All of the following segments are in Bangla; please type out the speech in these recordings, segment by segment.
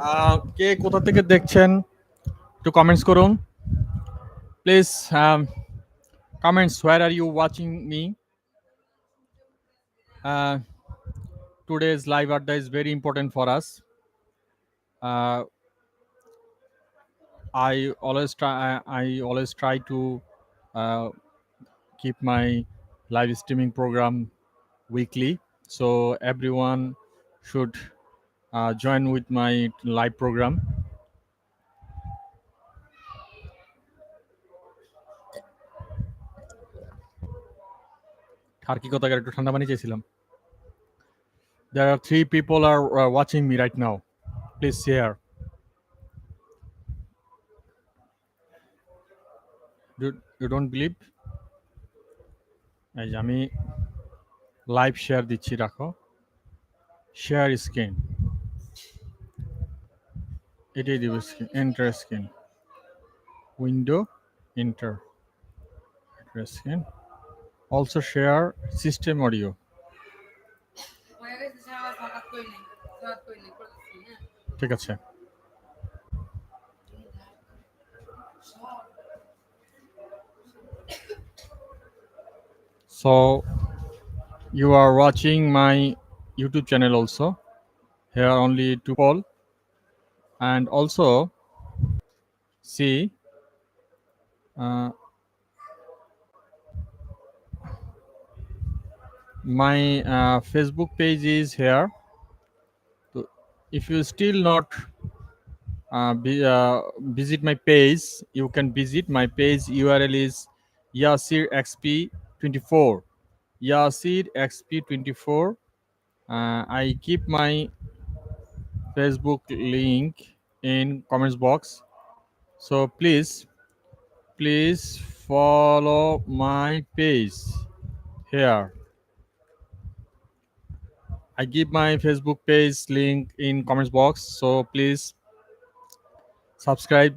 আহ, কে কোথা থেকে দেখছেন একটু কমেন্টস করুন please comments where are you watching me live adda is very important for us uh, i always try I, always try to uh, keep my live streaming program weekly so should uh, join with my live program there are three people are uh, watching me right now please share you, you don't believe আমি লাইভ শেয়ার দিচ্ছি রাখো শেয়ার স্ক্রিন এটাই দিব screen enter screen window enter screen also share system audio হয়ে গেছে সারা ফাঁকা কইলি সারা কইলি করতেছি হ্যাঁ ঠিক আছে So you are watching my YouTube channel also. Here only two poll and also see uh, my uh, Facebook page is here. So if you still not uh, be, uh, visit my page, you can visit my page. URL is Yasir XP24. Yasir XP24. Uh, I keep my Facebook link in comments box. So please, please follow my page here. I give my Facebook page link in comments box. So please subscribe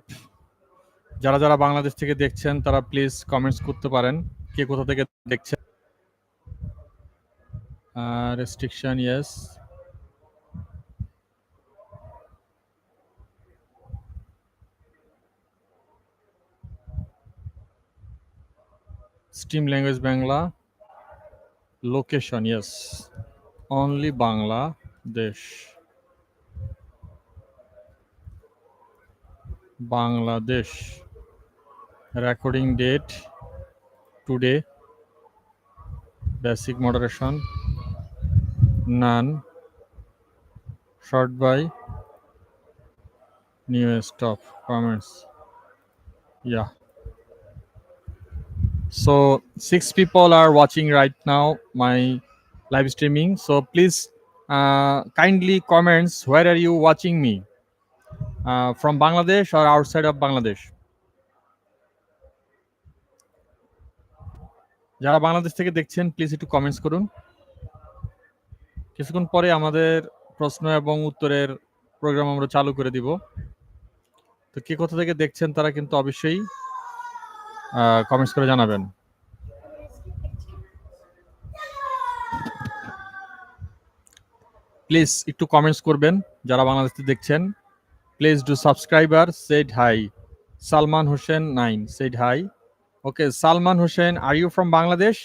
যারা যারা বাংলাদেশ থেকে দেখছেন তারা প্লিজ কমেন্টস করতে পারেন কে কোথা থেকে দেখছেন restriction yes stream language Bangla location yes only Bangladesh Bangladesh recording date today basic moderation none, sort by, new stop comments yeah so six people are watching right now my live streaming so please kindly comments where are you watching me from Bangladesh or outside of Bangladesh যারা বাংলাদেশ থেকে দেখছেন প্লিজ একটু কমেন্টস করুন। কিছুক্ষণ পরে আমাদের প্রশ্ন এবং উত্তরের প্রোগ্রাম আমরা চালু করে দিব। তো কে কোথা থেকে দেখছেন তারা কিন্তু অবশ্যই কমেন্টস করে জানাবেন। প্লিজ একটু কমেন্টস করবেন যারা বাংলাদেশ দেখছেন। Please do subscriber said hi Salman Hossain nine said hi okay Salman Hossain are you from Bangladesh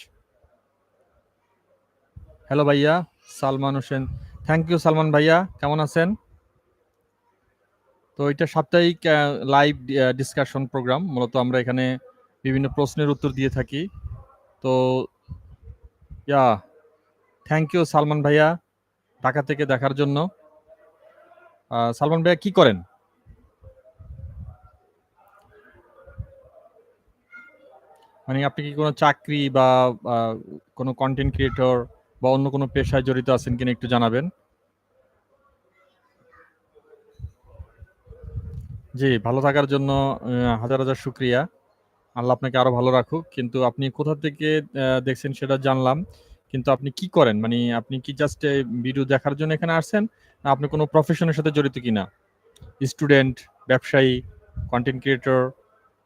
hello ভাইয়া। সালমান হোসেন। থ্যাংক ইউ সালমান ভাইয়া। কেমন আছেন? তো এটা সাপ্তাহিক লাইভ ডিসকাশন প্রোগ্রাম মূলত আমরা এখানে বিভিন্ন প্রশ্নের উত্তর দিয়ে থাকি। তো, ইয়া থ্যাংক ইউ সালমান ভাইয়া, ঢাকা থেকে দেখার জন্য। সালমান ভাইয়া, কি করেন? মানে আপনি কি কোনো চাকরি বা কোনো কন্টেন্ট ক্রিয়েটর বা অন্য কোনো পেশায় জড়িত আছেন কিনা একটু জানাবেন। জি, ভালো থাকার জন্য হাজার হাজার শুক্রিয়া। আল্লাহ আপনাকে আরও ভালো রাখুক। কিন্তু আপনি কোথা থেকে দেখছেন সেটা জানলাম। কিন্তু আপনি কি করেন? মানে আপনি কি জাস্ট ভিডিও দেখার জন্য এখানে আসছেন? না আপনি কোনো প্রফেশনের সাথে জড়িত কিনা? স্টুডেন্ট ব্যবসায়ী কন্টেন্ট ক্রিয়েটর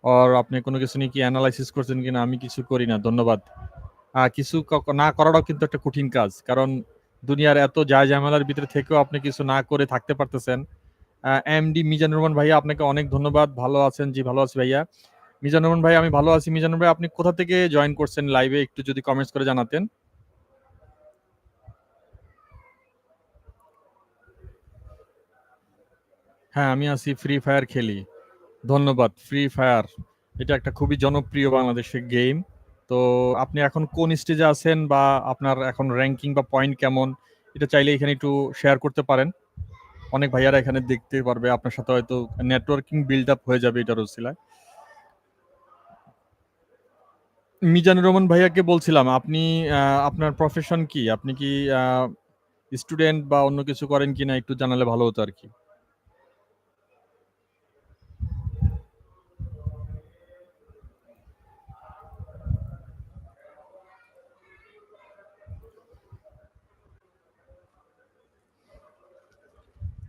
আর আপনি কোনো কিছু নিয়ে কি অ্যানালাইসিস করছেন কিনা? আমি কিছু করি না। ধন্যবাদ। কিছু না করাটাও কিন্তু একটা কঠিন কাজ কারণ দুনিয়ার এত জায়-জামেলার ভিতরে থেকেও আপনি কিছু না করে থাকতে পারতেছেন। এমডি মিজানুর রহমান ভাইয়া আপনাকে অনেক ধন্যবাদ। ভালো আছেন? জি, ভালো আছি ভাইয়া। মিজানুর রহমান ভাই আমি ভালো আছি। মিজানুর ভাই আপনি কোথা থেকে জয়েন করছেন লাইভে একটু যদি কমেন্টস করে জানাতেন। হ্যাঁ, আমি আছি ফ্রি ফায়ার খেলি। ধন্যবাদ। ফ্রি ফায়ার এটা একটা খুবই জনপ্রিয় বাংলাদেশের গেম। তো আপনি এখন কোন স্টেজে আছেন বা আপনার এখন র্যাঙ্কিং বা পয়েন্ট কেমন? এটা চাইলে এখানে একটু শেয়ার করতে পারেন। অনেক ভাইয়ারা এখানে দেখতে পারবে। আপনার সাথে হয়তো নেটওয়ার্কিং বিল্ড আপ হয়ে যাবে এটার ওসিলায়। মিজানুর রহমান ভাইয়াকে বলছিলাম, আপনি আপনার প্রফেশন কি? আপনি কি স্টুডেন্ট বা অন্য কিছু করেন কিনা একটু জানালে ভালো হতো আরকি।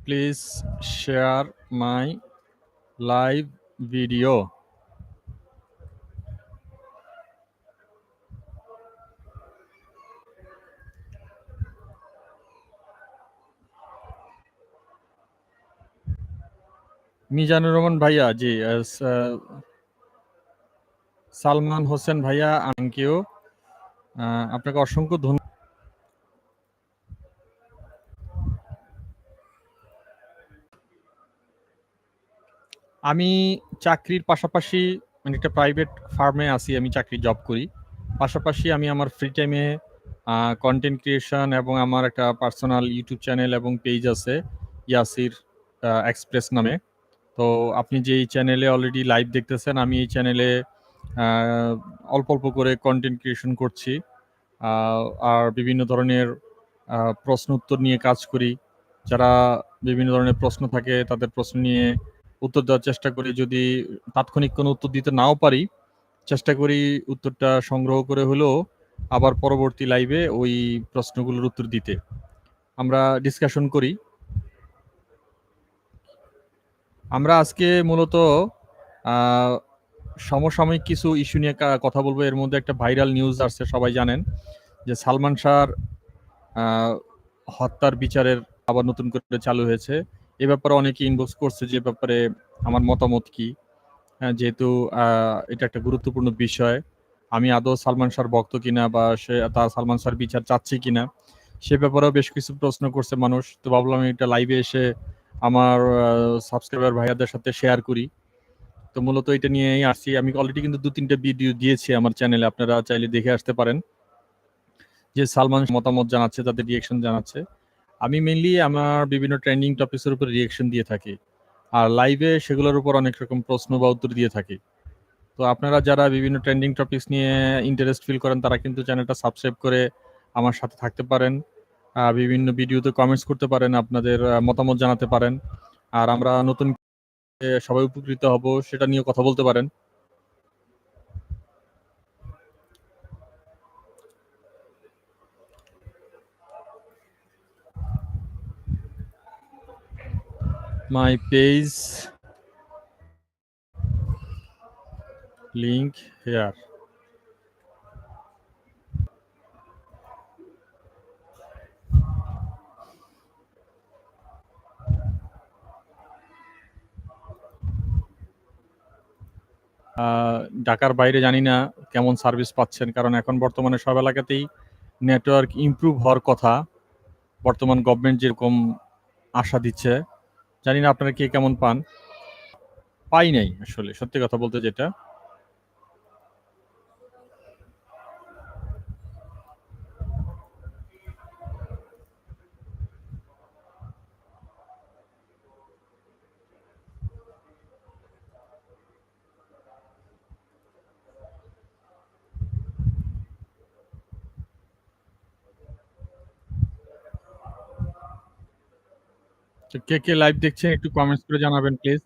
Please share my live video Mizanur Rahman ভাইয়া জি, সালমান হোসেন ভাইয়া ইউ। আপনাকে অসংখ্য ধন্য আমি চাকরির পাশাপাশি মানে একটা প্রাইভেট ফার্মে আছি। আমি চাকরির জব করি। পাশাপাশি আমি আমার ফ্রি টাইমে কনটেন্ট ক্রিয়েশন এবং আমার একটা পার্সোনাল ইউটিউব চ্যানেল এবং পেজ আছে ইয়াসির এক্সপ্রেস নামে। তো আপনি যে এই চ্যানেলে অলরেডি লাইভ দেখতেছেন আমি এই চ্যানেলে অল্প, অল্প করে কন্টেন্ট ক্রিয়েশন করছি। আর বিভিন্ন ধরনের প্রশ্ন উত্তর নিয়ে কাজ করি। যারা বিভিন্ন ধরনের প্রশ্ন থাকে তাদের প্রশ্ন নিয়ে উত্তর দেওয়ার চেষ্টা করি। যদি তাৎক্ষণিক কোনো উত্তর দিতে নাও পারি, চেষ্টা করি উত্তরটা সংগ্রহ করে হলেও আবার পরবর্তী লাইভে ওই প্রশ্নগুলোর উত্তর দিতে। আমরা ডিসকাশন করি। আমরা আজকে মূলত সমসাময়িক কিছু ইস্যু নিয়ে কথা বলব এর মধ্যে একটা ভাইরাল নিউজ আসছে সবাই জানেন যে সালমান শাহর হত্যার বিচারের আবার নতুন করে চালু হয়েছে। এ ব্যাপারে অনেকে ইনবক্স করছে যে ব্যাপারে আমার মতামত কি? আ যেহেতু এটা একটা গুরুত্বপূর্ণ বিষয়। আমি আদৌ সালমান শাহর ভক্ত কিনা বা সে তার সালমান শাহর বিচার চাচ্ছি কিনা? সে ব্যাপারেও বেশ কিছু প্রশ্ন করছে মানুষ। তো ভাবলাম এটা লাইভে এসে আমার সাবস্ক্রাইবার ভাইয়াদের সাথে শেয়ার করি। তো মূলত এটা নিয়েই আসছি। আমি অলরেডি কিন্তু ২-৩ টা ভিডিও দিয়েছি আমার চ্যানেলে। আপনারা চাইলে দেখে আসতে পারেন। যে সালমান মতামত জানাচ্ছে, তাদের রিঅ্যাকশন জানাচ্ছে। আমি মেনলি আমার বিভিন্ন ট্রেন্ডিং টপিকস এর উপর রিয়েকশন দিয়ে থাকি। আর লাইভে সেগুলোর উপর অনেক রকম প্রশ্ন বা উত্তর দিয়ে থাকি। তো আপনারা যারা বিভিন্ন ট্রেন্ডিং টপিকস নিয়ে ইন্টারেস্ট ফিল করেন তারা কিন্তু চ্যানেলটা সাবস্ক্রাইব করে আমার সাথে থাকতে পারেন। বিভিন্ন ভিডিওতে কমেন্টস করতে পারেন, আপনাদের মতামত জানাতে পারেন। আর আমরা নতুন সবাই উপকৃত হব সেটা নিয়ে কথা বলতে পারেন। My page link here. ঢাকার বাইরে জানি না কেমন সার্ভিস পাচ্ছেন। কারণ এখন বর্তমানে সব এলাকাতেই নেটওয়ার্ক ইমপ্রুভ হওয়ার কথা। বর্তমান গভর্নমেন্ট যেরকম আশা দিচ্ছে। জানি না আপনারা কে কেমন পান? পাই নাই আসলে সত্যি কথা বলতে যেটা। কে, কে লাইভ দেখছেন একটু কমেন্টস করে জানাবেন প্লিজ।